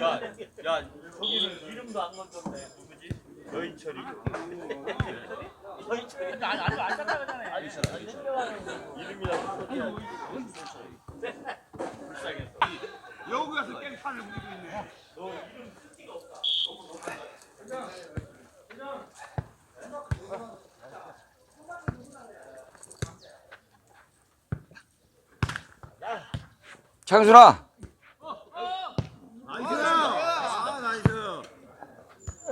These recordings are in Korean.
야, 야, 저기는 이름도 안 건졌네. 누구지? 여인철이. 여인철이. 나 아직 안 잡아가잖아요. 아니, 이름이라고. 뭐, 불쌍했어. 여기 가서 깽판을 부리고. 창순아 나이스. 아, 나이스.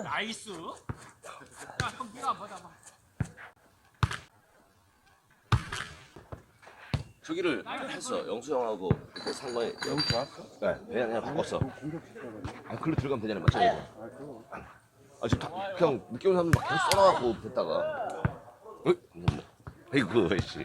나이스. 야, 형 네가 받아봐. 저기를 했어. 영수 형하고 그때 산 거에 영수 왔어? 네, 그냥 그냥 바꿨어. 아, 글로 들어가면 되잖아, 맞잖아. 아, 지금 다, 그냥 늦게 온 사람 막 계속 써놔갖고 됐다가. 어? 뭐, 아이고, 씨.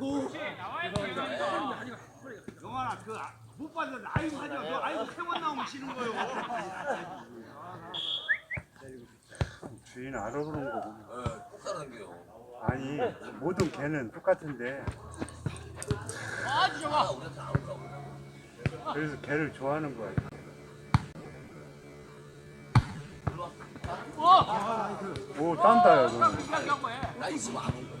고. 영환아, 그, 아, 못 봤는데, 아이고, 하지 마. 너 아이고, 세번 나오면 지는 거요. 주인 알아보는 거고. 따라다녀요. 아니 모든 개는 똑같은데. 그래서 개를 좋아하는 거야. 오 딴다 야 너. 나 있으면 안온 거야.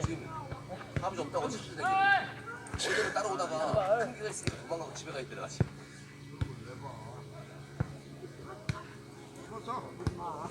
지금 아버지 없다고 칠때 실제로 따라오다가 큰 개가 있으니까 도망가고 집에 가 있더라, 같이. 먼저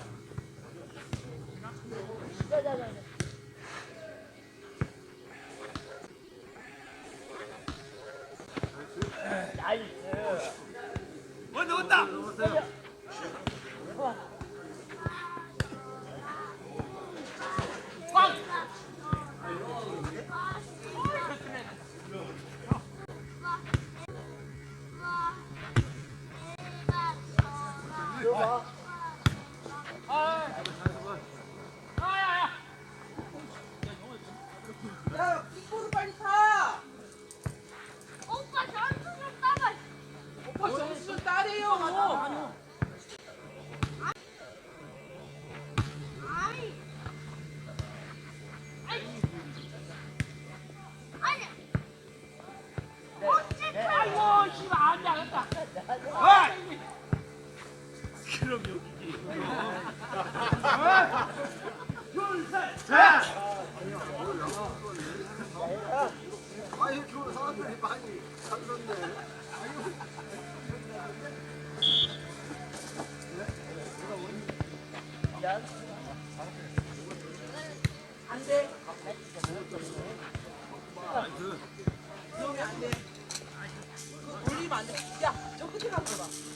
그럼 여기지. 안 돼. 저끝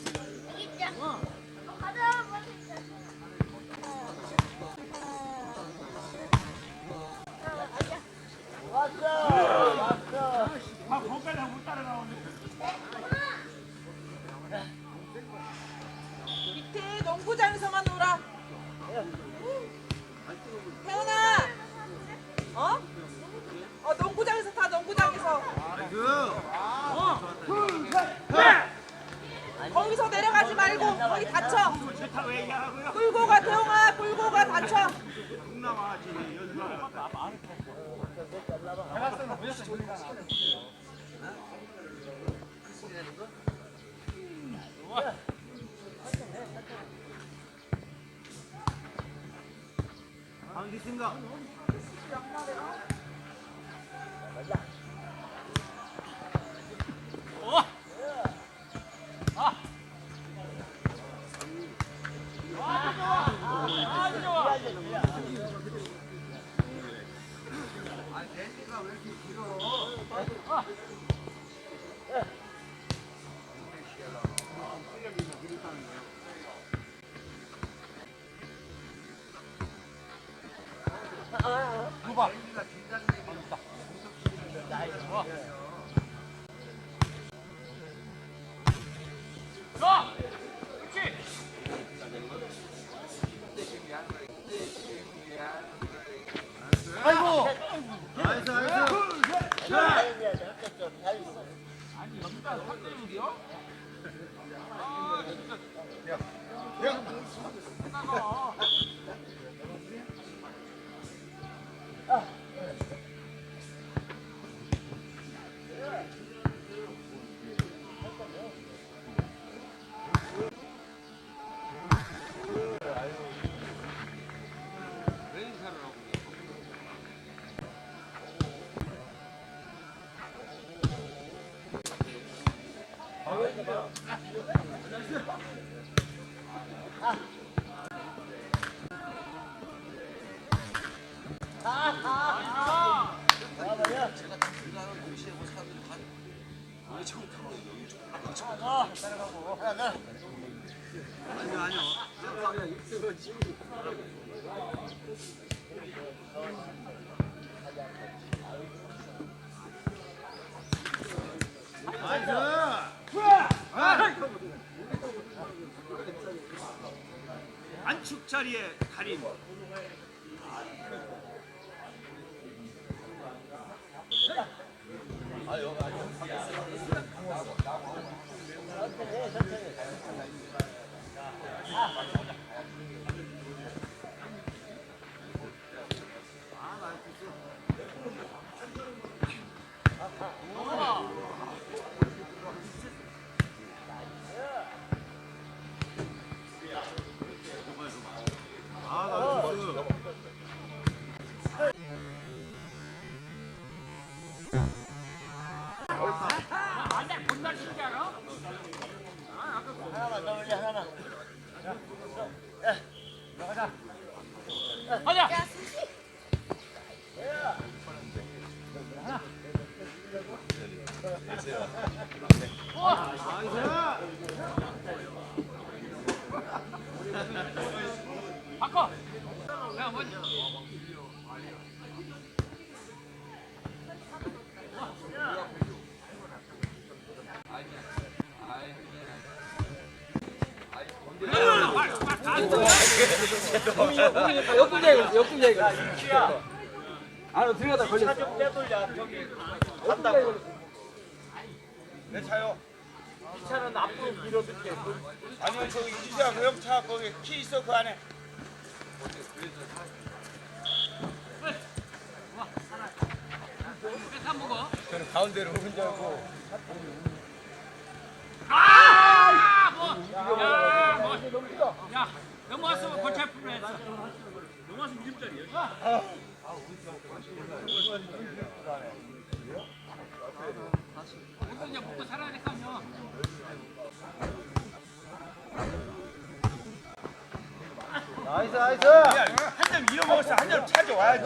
네 생각. 이거 봐. 아이고. 나이스 나이스. 자. 아니 여기다 선대국이요? 아 진짜. 야. 야. 까? 안축 자리에 달인. 역동작이거든 역동작이거든 안으로 들어가다 걸렸어 차좀 떼돌려 저기 간다고 내 차요. 이 차는 앞으로 밀어줄게 아니요 저기 이주자 그형차 거기 키 있어 그 안에. 저는 가운데로 오는 줄 알고. 넘어왔으면 골치 아플 뻔했어. 넘어왔으면 이름짜리야. 그냥 먹고 살아야 될거아니야 나이스 나이스. 한점 잃어먹었어. 한 점 찾아와야지.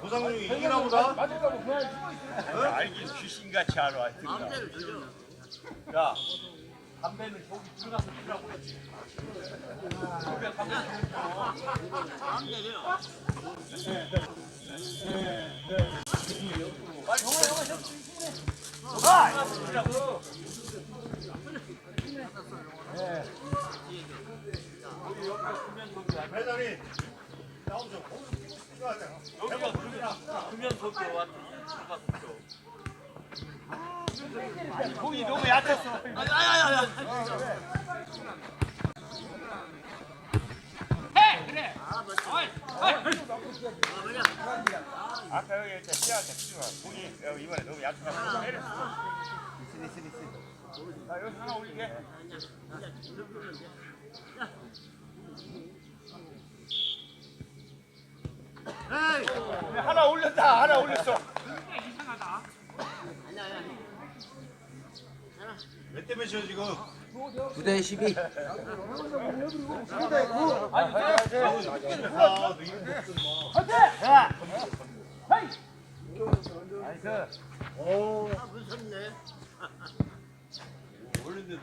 도상훈이 이기나 보다. 알긴 귀신같이 알아. 하여튼. 야, 담배는 저기 들어가서 피라고 그랬지. 배달이 나오죠. 여기가 금연석이 왔더니 공이 너무 얕았어. 해 그래 아까 여기 이제 시야한테 치지 마. 공이 여기 이번에 너무 약해가지고 때렸어. 나 여기 하나 올릴게. 하나 올렸다. 하나 올렸어. 몇대 몇이야 지금? 9대 12. 아, 너이 름못 쓰는 나이스. 원래인데도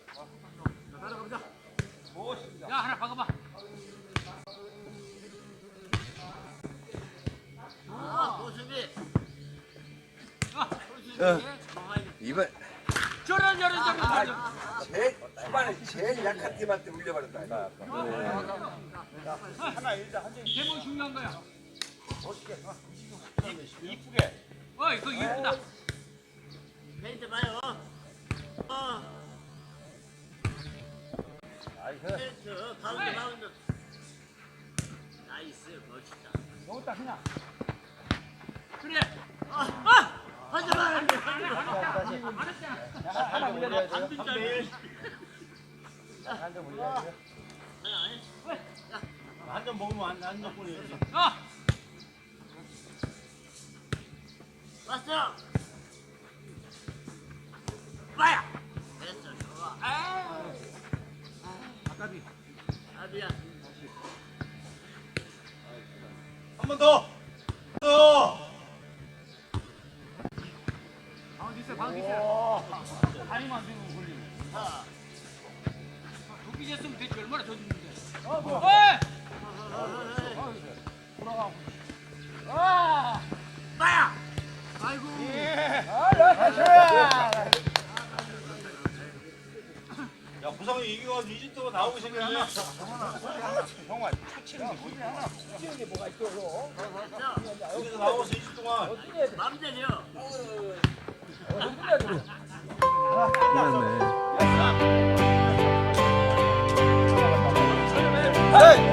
야 하나 박아봐. 이번 저런 저런 저런. 제일 초반에 제일 약한 팀한테 울려버렸다. 하나 일단 한 점. 제목 중요한 거야. 이쁘게. 어 이거 이쁘다. 페인트 봐요. 어, 나이스. 멋있다. 딱 그냥. 그래. 아, 아, 하지 마. 하지 마. 올려야 돼요. 한빈 한점 올려야 돼요. 한잔 먹으면 어. 왔어. 빠야. 까비. 아비야. 한 번 더! 더! 다리만 들고 걸리네. 도끼 졌으면 대체 얼마나 더 줬는데. 어, 뭐. 어이. 빠야. 아이고. 야 야 부상이 이겨가지고 이집트가 나오고 생겼네. 형아, 치는 게 뭐야? 치는 게 뭐가 있어? 여기서 나와서 20 동안. 맘대로. 끝났네. 헤이!